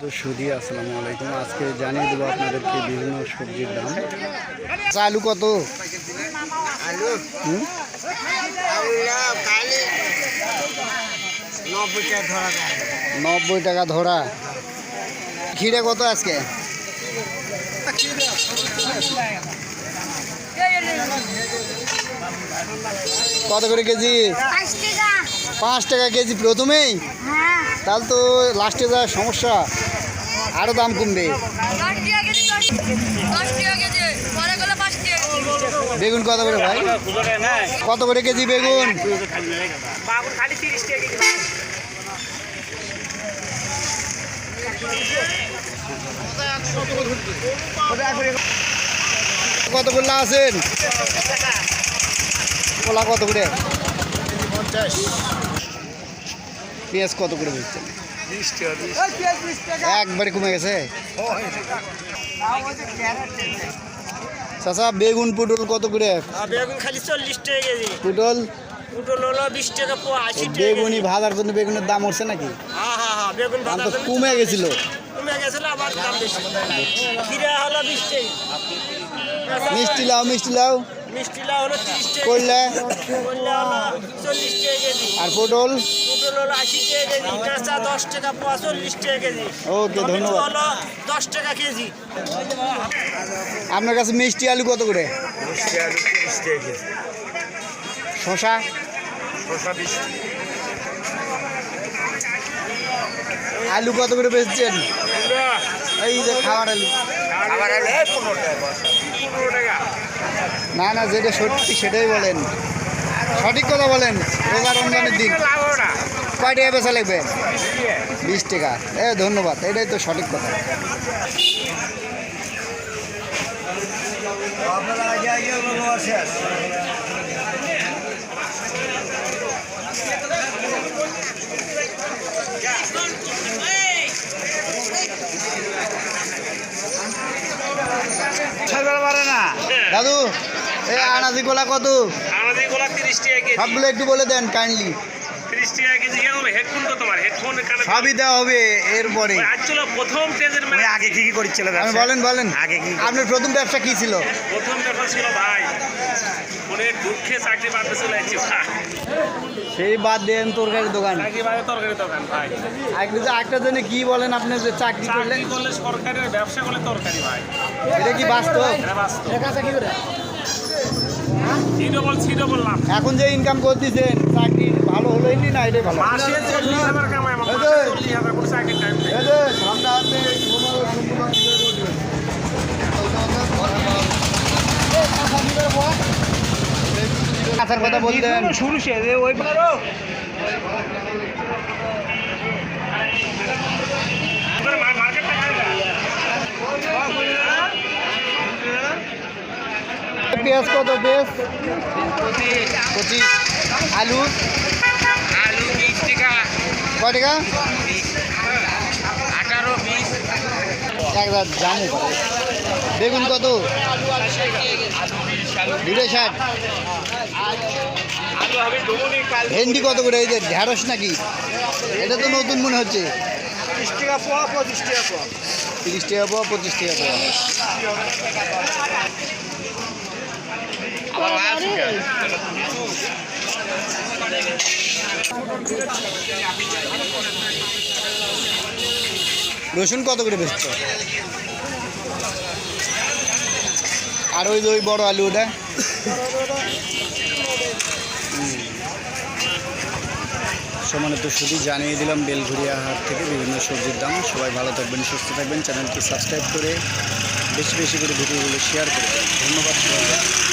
তো সুদি আসসালামু আলাইকুম। আজকে জানিয়ে দেবো আপনাদেরকে বিভিন্ন সবজির দাম। আলু কত? হুম? নব্বই টাকা ধরা। যায় নব্বই টাকা ধরা খিরে কত আজকে? কত করে কেজি? পাঁচ টাকা। কেজি প্রথমেই? হ্যাঁ। তাহলে তো লাস্টে যা সমস্যা। আরও দাম কমবে। বেগুন কত করে ভাই? কত করে কেজি বেগুন? কত করে আছেন? কলা কত করে? পেঁয়াজ কত করে বেচছেন? একবারে কমে গেছে? চাচা বেগুন পুটল কত করে? বেগুন খালি চল্লিশ টাকা কেজি। পুটল? পুটল হলো বিশ টাকা পোয়া আশি বেগুনি ভাজার জন্য বেগুনের দাম উঠছে নাকি? হ্যাঁ হ্যাঁ হ্যাঁ বেগুন দাম তো কমে গেছিল। কমে গেছিল আবার দাম বেশি। হলো বিশ টাকা। মিষ্টি লাউ মিষ্টি লাউ মিষ্টি লাউ হলো তিরিশ টাকা করলে? করলে হলো চল্লিশ টাকা কেজি। আর পটল? পুটল হলো আশি টাকা কেজি কাঁচা দশ টাকা পোয়া চল্লিশ টাকা কেজি। ওকে ধন্যবাদ। হলো দশ টাকা কেজি। আপনার কাছে মিষ্টি আলু কত করে? মিষ্টি আলু তিরিশ টাকা কেজি। শশা শসা বিশ আলু কত করে বেচছেন? এই যে খাবার আলু। আবার আলু পনেরো টাকা না না যেটা সত্যি সেটাই বলেন। সঠিক কথা বলেন রোজা রমজানের দিন। কয় টাকা বেচা লাগবে? বিশ টাকা। এ ধন্যবাদ এটাই তো সঠিক কথা। দাদু এই আনাজি গোলা কত? আনাজি গোলা তিরিশ টাকা কেজি। সবগুলো একটু বলে দেন কাইন্ডলি টাকা কেজি এরকম হেডফোন তো তোমার হেডফোন কানে সবই দেওয়া হবে এরপরে। আজ প্রথম স্টেজের মানে আগে কি কি করছিল আমি বলেন বলেন। আগে কি আপনার প্রথম ব্যবসা কি ছিল? প্রথম ব্যাপার ছিল ভাই অনেক দুঃখে চাকরি বাদতে চলে যাচ্ছি সেই বাদ দেন তরকারির দোকান। চাকরি বাদে তরকারি দোকান ভাই। একটা একটা জন্য কি বলেন আপনি যে চাকরি করলেন? করলে সরকারি ব্যবসা করলে তরকারি ভাই এটা কি বাস্তব? এটা এখন যে ইনকাম করতেছেন চাকরি ভালো না এটাই ভালো। মাসে কামাই আমার কোনো চাকরির টাইম নেই এই যে, সামনে আছে, কথা বলতেন শুরু সে ওই পেঁয়াজ কত পেঁয়াজ? পঁচিশ। আলু? বিশ কয় টাকা আঠারো বিশ। এক জামু বেগুন কত? দুটো ষাট। ভেন্ডি কত করে? এই যে ঢ্যাঁড়স নাকি? এটা তো নতুন মনে হচ্ছে। তিরিশ টাকা পোয়া পঁচিশ টাকা পোয়া তিরিশ টাকা পাওয়া পঁচিশ টাকা পাওয়া রসুন কত করে বেচছ? আর ওই ওই বড় আলু ওটা? সমানে তো শুধু জানিয়ে দিলাম বেলঘুরিয়া হাট থেকে বিভিন্ন সবজির দাম। সবাই ভালো থাকবেন, সুস্থ থাকবেন। চ্যানেলটি সাবস্ক্রাইব করে বেশি বেশি করে ভিডিওগুলো শেয়ার করবেন ধন্যবাদ সবাইকে।